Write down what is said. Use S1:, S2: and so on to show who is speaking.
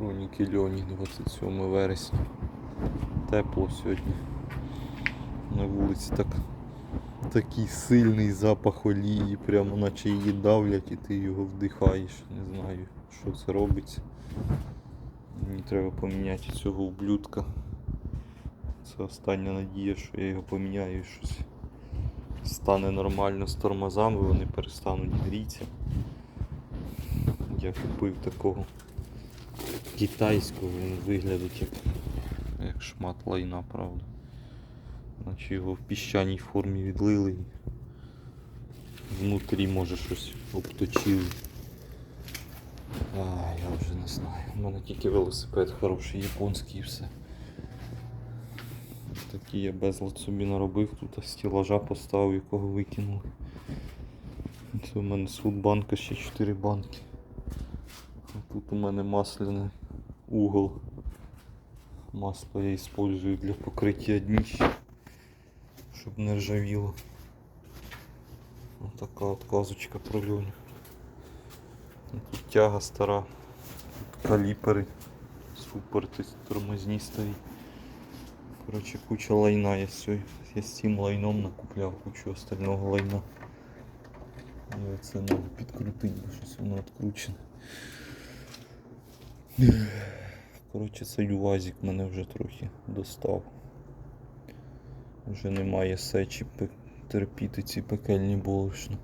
S1: Хроніки Льоні 27 вересня. Тепло сьогодні. На вулиці так, такий сильний запах олії, прямо наче її давлять і ти його вдихаєш. Не знаю, що це робиться. Мені треба поміняти цього ублюдка. Це остання надія, що я його поміняю щось стане нормально з тормозами, вони перестануть грітися. Я купив такого китайського, він виглядить як, як шмат лайна, правда. Наче його в піщаній формі відлили. Внутрі може щось обточили. А, я вже не знаю. У мене тільки велосипед хороший, японський і все. Такий я безлад собі наробив, тут стілажа поставив, якого викинули. Це у мене з фудбанка ще 4 банки. Тут у мене масляний угол. Масло я использую для покриття дніща, щоб не ржавіло. Ось така от казочка про. Тут тяга стара, тут каліпери, супер тормозні стоїть. Коротше, куча лайна я з, цим лайном накупляв кучу остального лайна. І оце треба підкрутити, бо щось воно відкручене. Коротше, цей УАЗик мене вже трохи достав. Вже немає сечі терпіти ці пекельні борошна.